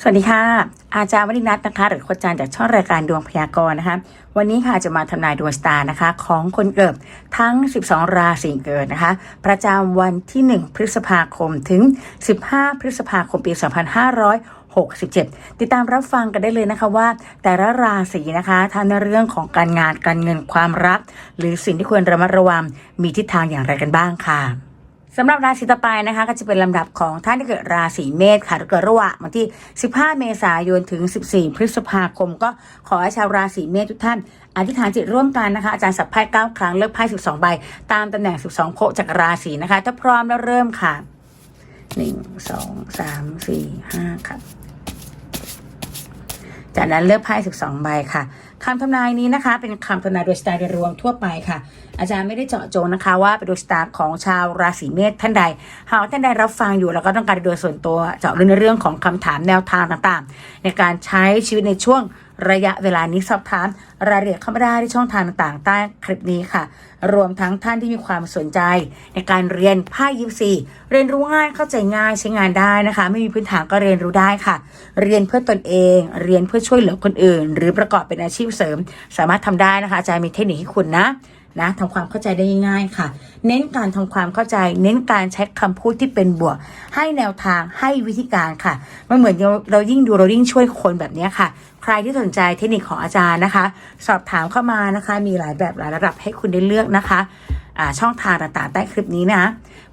สวัสดีค่ะ อาจารย์วรินัทนะคะ หรือโคจารย์จากช่องรายการดวงพยากรณ์นะคะ วันนี้ค่ะจะมาทำนายดวงชะตานะคะ ของคนเกิดทั้ง 12 ราศีเกิดนะคะ ประจำวันที่ 1 พฤษภาคมถึง 15 พฤษภาคมปี 2567 ติดตามรับฟังกันได้เลยนะคะว่า แต่ละราศีนะคะทั้งในเรื่องของการงานการเงินความรัก หรือสิ่งที่ควรระมัดระวังมีทิศทางอย่างไรกันบ้างค่ะ สำหรับราศีต่อไปนะคะ ก็จะเป็นลำดับของท่านที่เกิดราศีเมษค่ะเกิดระหว่างวันที่ 15 เมษายนถึง 14 พฤษภาคม ก็ขอให้ชาวราศีเมษทุกท่านอธิษฐานจิตร่วมกันนะคะ อาจารย์สับไพ่9ครั้งเลือกไพ่12 ใบ ตามตำแหน่ง 12โพะจากราศีนะคะ ถ้าพร้อมแล้วเริ่มค่ะ 1 2 3 4 5 ค่ะ จากนั้นเลือกไพ่12 ใบค่ะ คำทำนายนี้นะคะ เป็นคำทำนายโดยสไตล์โดยรวมทั่วไปค่ะ อาจารย์ไม่ได้เจาะจงนะคะ ว่าเป็นดวงชะตาของชาวราศีเมษท่านใด หากท่านใดรับฟังอยู่แล้วก็ต้องการโดยส่วนตัวเจาะลึกในเรื่องของคำถามแนวทางต่างๆ ในการใช้ชีวิตในช่วง ระยะเวลานี้สอบถาม รายละเอียดเข้ามาได้ที่ช่องทางต่างๆใต้คลิปนี้ค่ะ รวมทั้งท่านที่มีความสนใจ ในการเรียนภาคยิปซีเรียนรู้ง่ายเข้าใจง่ายใช้งานได้นะคะ ไม่มีพื้นฐานก็เรียนรู้ได้ค่ะ เรียนเพื่อตนเอง เรียนเพื่อช่วยเหลือคนอื่น หรือประกอบเป็นอาชีพเสริม สามารถทำได้นะคะอาจารย์มีเทคนิคให้คุณนะ นะทำความเข้าใจได้ง่ายๆค่ะ เน้นการทำความเข้าใจ เน้นการใช้คำพูดที่เป็นบวก ให้แนวทางให้วิธีการค่ะมันเหมือนเราเรายิ่งดูเรายิ่งช่วยคนแบบนี้ค่ะ ใครที่สนใจเทคนิคของอาจารย์นะคะ สอบถามเข้ามานะคะ มีหลายแบบหลายระดับให้คุณได้เลือกนะคะช่องทางต่างๆใต้คลิปนี้นะ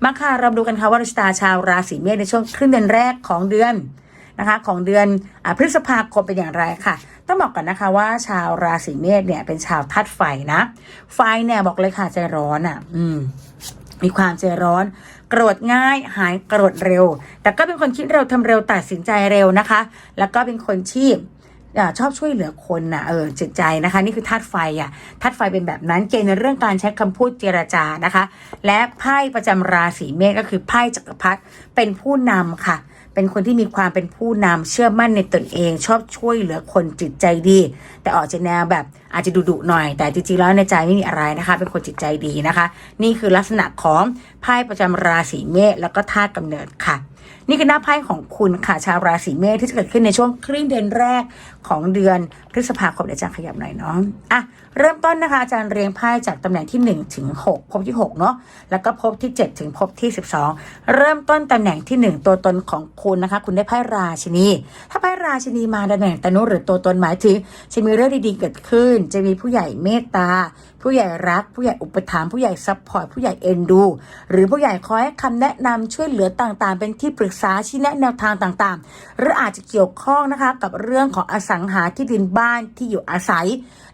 มาค่ะเราดูกันค่ะว่าราชตาชาวราศีเมษในช่วงครึ่งเดือนแรกของเดือน นะคะของเดือนอพฤษภาคมเป็นอย่างไรค่ะ ต้องบอกก่อนนะคะว่าชาวราศีเมษเนี่ยเป็นชาวธาตุไฟนะ ไฟเนี่ยบอกเลยค่ะใจร้อนอะ อืมมีความใจร้อนโกรธง่ายหายโกรธเร็ว แต่ก็เป็นคนคิดเร็วทำเร็วตัดสินใจเร็วนะคะ แล้วก็เป็นคนที่อ่าชอบช่วยเหลือคนนะเออจิตใจนะคะ นี่คือธาตุไฟอะธาตุไฟเป็นแบบนั้นเกณฑ์ในเรื่องการใช้คำพูดเจรจานะคะ และไพ่ประจำราศีเมษก็คือไพ่จักรพรรดิเป็นผู้นำค่ะ เป็นคนที่มีความเป็นผู้นำเชื่อมั่นในตนเอง ชอบช่วยเหลือคนจิตใจดี แต่ออกจะแนวแบบอาจจะดุดุๆหน่อย แต่จริงๆแล้วในใจไม่มีอะไรนะคะ เป็นคนจิตใจดีนะคะ นี่คือลักษณะของไพ่ประจำราศีเมษแล้วก็ธาตุกำเนิดค่ะ นี่คือหน้าไพ่ของคุณค่ะชาวราศีเมษที่จะเกิดขึ้นในช่วงครึ่งเดือนแรกของเดือนพฤษภาคมเดี๋ยวอาจารย์ขยับหน่อยเนาะอะเริ่มต้นนะคะอาจารย์เรียงไพ่จากตำแหน่งที่1ถึง6พบที่6เนาะแล้วก็พบที่7ถึงพบที่ 12 เริ่มต้นตำแหน่งที่ 1 ตัวตนของคุณนะคะ คุณได้ไพ่ราชินี ถ้าไพ่ราชินีมาตำแหน่งตนุหรือตัวตนหมายถึงจะมีเรื่องดีๆเกิดขึ้น จะมีผู้ใหญ่เมตตาผู้ใหญ่รัก ผู้ใหญ่อุปถัมภ์ผู้ใหญ่ซัพพอร์ตผู้ใหญ่เอ็นดู หรือผู้ใหญ่คอยให้คำแนะนำช่วยเหลือต่างๆ เป็นที่ปรึกษาชี้แนะแนวทางต่างๆ หรืออาจจะเกี่ยวข้องนะคะกับเรื่องของอสังหาที่ดินบ้านที่อยู่อาศัย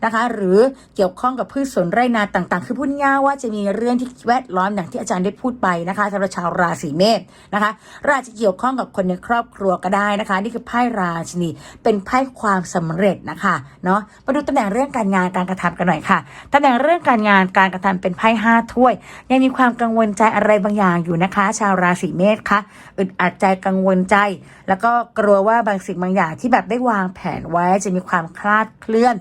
นะคะ หรือเกี่ยวข้องกับพืชสวนไร่นาต่างๆ คือพูดง่ายว่าจะมีเรื่องที่แวดล้อมอย่างที่อาจารย์ได้พูดไปนะคะสำหรับชาวราศีเมษนะคะรือาจจะเกี่ยวข้องกับคนในครอบครัวก็ได้นะคะ นี่คือไพ่ราชินีเป็นไพ่ความสำเร็จนะคะเนาะมาดูตำแหน่งเรื่องการงานการกระทำกันหน่อยค่ะตำแหน่งเรื่องการงานการกระทำเป็นไพ่ห้าถ้วยยังมีความกังวลใจอะไรบางอย่างอยู่นะคะ ชาวราศีเมษคะอึดอัดใจกังวลใจ แล้วก็กลัวว่าบางสิ่งบางอย่างที่แบบได้วางแผนไว้จะมีความคลาดเคลื่อน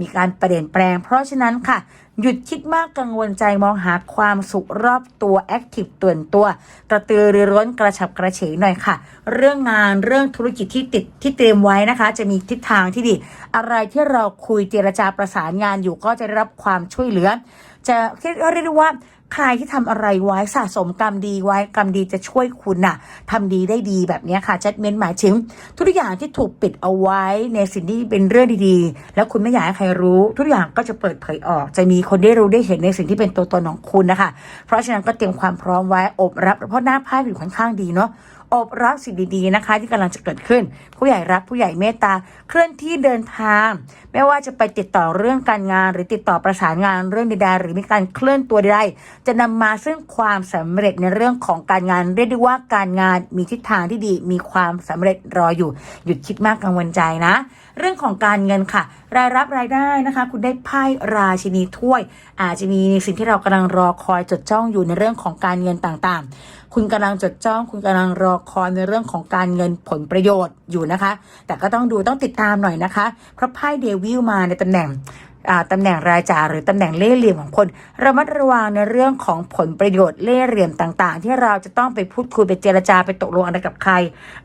มีการเปลี่ยนแปลง เพราะฉะนั้นค่ะ หยุดคิดมากกังวลใจมองหาความสุขรอบตัวแอคทีฟตื่นตัวกระตือรือร้นกระฉับกระเฉงหน่อยค่ะ เรื่องงานเรื่องธุรกิจที่ติดที่เตรียมไว้นะคะ จะมีทิศทางที่ดี อะไรที่เราคุยเจรจาประสานงานอยู่ก็จะได้รับความช่วยเหลือ จะเรียกได้ว่าใครที่ทำอะไรไว้สะสมกรรมดีไว้กรรมดีจะช่วยคุณน่ะทำดีได้ดีแบบนี้ค่ะจัดเม้นหมายถึง ทุกอย่างที่ถูกปิดเอาไว้ในสิ่งที่เป็นเรื่องดีๆ แล้วคุณไม่อยากให้ใครรู้ ทุกอย่างก็จะเปิดเผยออกจะมีคนได้รู้ได้เห็นในสิ่งที่เป็นตัวตนของคุณนะคะ เพราะฉะนั้นก็เตรียมความพร้อมไว้อบรับ เพราะหน้าไพ่อยู่ค่อนข้างดีเนาะอบรับสิ่งดีๆนะคะ ที่กำลังจะเกิดขึ้น ผู้ใหญ่รักผู้ใหญ่เมตตาเคลื่อนที่เดินทาง ไม่ว่าจะไปติดต่อเรื่องการงาน หรือติดต่อประสานงานเรื่องใดๆหรือมีการเคลื่อนตัวใดๆจะนำมาซึ่งความสำเร็จในเรื่องของการงานเรียกได้ว่าการงานมีทิศทางที่ดีมีความสำเร็จรออยู่ หยุดคิดมากกังวลใจนะเรื่องของการเงินค่ะ รายรับรายได้นะคะ คุณได้ไพ่ราชินีถ้วย อาจจะมีสิ่งที่เรากำลังรอคอยจดจ้องอยู่ในเรื่องของการเงินต่างๆ คุณกำลังจดจ้อง คุณกำลังรอคอยในเรื่องของการเงินผลประโยชน์อยู่นะคะ แต่ก็ต้องดูต้องติดตามหน่อยนะคะ เพราะไพ่เดวิลมาในตำแหน่ง ตำแหน่งรายจ่ายหรือตำแหน่งเล่ห์เหลี่ยมของคนระมัดระวังในเรื่องของผลประโยชน์เล่ห์เหลี่ยมต่างๆ ที่เราจะต้องไปพูดคุยไปเจรจาไปตกลงอะไรกับใคร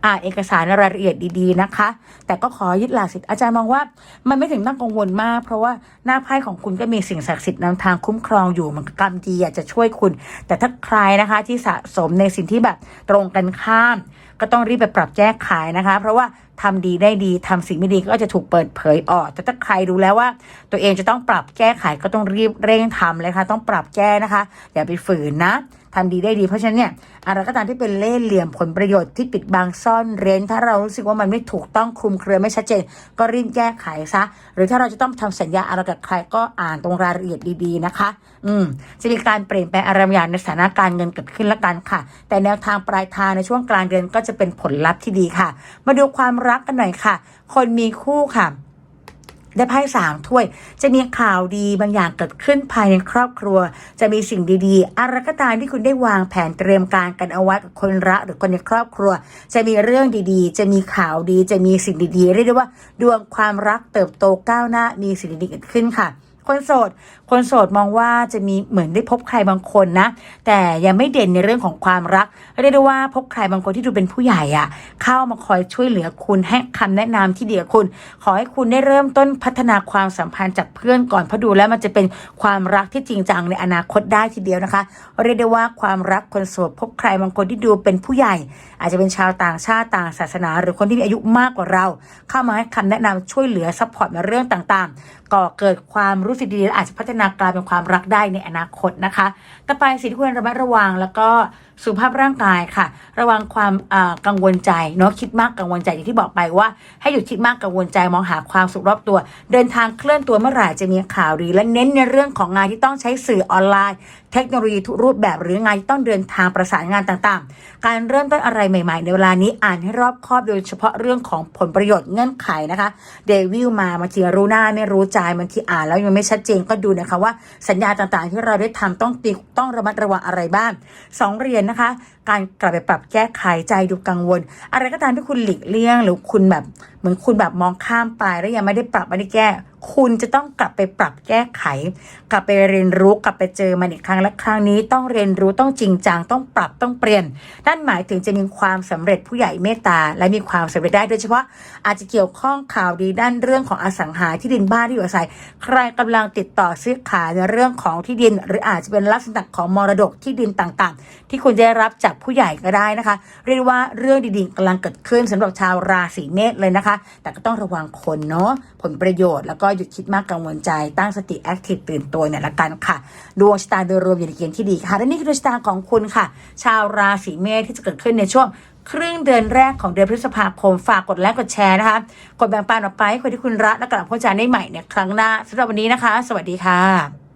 อ่านเอกสารรายละเอียดดีๆนะคะ แต่ก็ขอยึดหลักสิทธิ์อาจารย์มองว่า มันไม่ถึงต้องกังวลมาก เพราะว่าหน้าไพ่ของคุณก็มีสิ่งศักดิ์สิทธิ์นำทางคุ้มครองอยู่มันก็กรรมดีอยากจะช่วยคุณ แต่ถ้าใครนะคะที่สะสมในสิ่งที่แบบตรงกันข้าม ก็ต้องรีบไปปรับแก้ไขนะคะ เพราะว่า ทำดีได้ดีทำสิ่งไม่ดีก็จะถูกเปิดเผยออก แต่ถ้าใครรู้แล้วว่า ตัวเองจะต้องปรับแก้ไขก็ต้องรีบเร่งทำเลยค่ะ ต้องปรับแก้นะคะ อย่าไปฝืนนะ ทำดีได้ดี เพราะฉะนั้นเนี่ยอะไรก็ตามที่เป็นเล่ห์เหลี่ยมผลประโยชน์ที่ปิดบังซ่อนเร้น ถ้าเรารู้สึกว่ามันไม่ถูกต้องคลุมเครือไม่ชัดเจน ก็รีบแก้ไขซะ หรือถ้าเราจะต้องทำสัญญาอะไรกับใครก็อ่านตรงรายละเอียดดีๆนะคะ อืมจะมีการเปลี่ยนแปลงอะไรบางอย่างในสถานการณ์เงินเกิดขึ้นละกันค่ะ แต่แนวทางปลายทางในช่วงกลางเดือนก็จะเป็นผลลัพธ์ที่ดีค่ะ มาดูความรักกันหน่อยค่ะ คนมีคู่ค่ะ ได้ไพ่สามถ้วย จะมีข่าวดีบางอย่างเกิดขึ้นภายในครอบครัว จะมีสิ่งดีๆ อะไรก็ตามที่คุณได้วางแผนเตรียมการกันเอาไว้กับคนรักหรือคนในครอบครัว จะมีเรื่องดีๆ จะมีข่าวดี จะมีสิ่งดีๆ เรียกได้ว่า ดวงความรักเติบโตก้าวหน้า มีสิ่งดีๆเกิดขึ้นค่ะคนโสดคนโสดมองว่าจะมีเหมือนได้พบใครบางคนนะ แต่ยังไม่เด่นในเรื่องของความรักเรียกได้ว่าพบใครบางคนที่ดูเป็นผู้ใหญ่อะเข้ามาคอยช่วยเหลือคุณให้คำแนะนำที่ดีกับคุณ ขอให้คุณได้เริ่มต้นพัฒนาความสัมพันธ์จากเพื่อนก่อนเพราะดูแล้วมันจะเป็นความรักที่จริงจังในอนาคตได้ทีเดียวนะคะ เรียกได้ว่าความรักคนโสดพบใครบางคนที่ดูเป็นผู้ใหญ่ อาจจะเป็นชาวต่างชาติต่างศาสนา หรือคนที่มีอายุมากกว่าเรา เข้ามาให้คำแนะนำช่วยเหลือซัพพอร์ตในเรื่องต่างๆ ก่อเกิดความรู้สึกดีๆและอาจจะพัฒนากลายเป็นความรักได้ในอนาคตนะคะ ต่อไปสิ่งที่ควรระมัดระวังแล้วก็ สุขภาพร่างกายค่ะ ระวังความอ่ากังวลใจเนาะคิดมากกังวลใจอย่างที่บอกไปว่า ให้หยุดคิดมากกังวลใจมองหาความสุขรอบตัว เดินทางเคลื่อนตัวเมื่อไหร่จะมีข่าวดีและเน้นในเรื่องของงานที่ต้องใช้สื่อออนไลน์ เทคโนโลยีทุกรูปแบบหรืองานที่ต้องเดินทางประสานงานต่างๆ การเริ่มต้นอะไรใหม่ ๆ ในเวลานี้อ่านให้รอบคอบโดยเฉพาะเรื่องของผลประโยชน์เงื่อนไขนะคะเดวิลมาบางทีรู้หน้าไม่รู้ใจบางทีอ่านแล้วยังไม่ชัดเจนก็ดูนะคะว่าสัญญาต่างๆ ที่เราได้ทำต้องตีต้องระมัดระวังอะไรบ้างสองเหรียญนะคะ การกลับไปปรับแก้ไขใจดูกังวล อะไรก็ตามที่คุณหลีกเลี่ยง หรือคุณแบบเหมือนคุณแบบมองข้ามไปแล้วยังไม่ได้ปรับไม่ได้แก้ คุณจะต้องกลับไปปรับแก้ไข กลับไปเรียนรู้กลับไปเจอมันอีกครั้งและครั้งนี้ต้องเรียนรู้ต้องจริงจังต้องปรับต้องเปลี่ยนนั่นหมายถึงจะมีความสำเร็จผู้ใหญ่เมตตาและมีความสำเร็จได้โดยเฉพาะอาจจะเกี่ยวข้องข่าวดีด้านเรื่องของอสังหาที่ดินบ้านที่อยู่อาศัย ใครกำลังติดต่อซื้อขายในเรื่องของที่ดิน หรืออาจจะเป็นลักษณะของมรดกที่ดินต่างๆ ที่คุณได้รับจากผู้ใหญ่ก็ได้นะคะ เรียกว่าเรื่องดีๆกำลังเกิดขึ้นสำหรับชาวราศีเมษเลยนะคะ แต่ก็ต้องระวังคนเนาะผลประโยชน์แล้วก็หยุดคิดมากกังวลใจตั้งสติแอคทีฟตื่นตัวเนี่ยละกันค่ะดวงชะตาโดยรวมอยู่ในเกณฑ์ที่ดีค่ะ และนี่คือดวงชะตาของคุณค่ะ ชาวราศีเมษที่จะเกิดขึ้นในช่วงครึ่งเดือนแรกของเดือนพฤษภาคม ฝากกดไลค์กดแชร์นะคะ กดแบ่งปันออกไปให้คนที่คุณรักและกลับพบกันได้ใหม่ในครั้งหน้าสำหรับวันนี้นะคะ สวัสดีค่ะ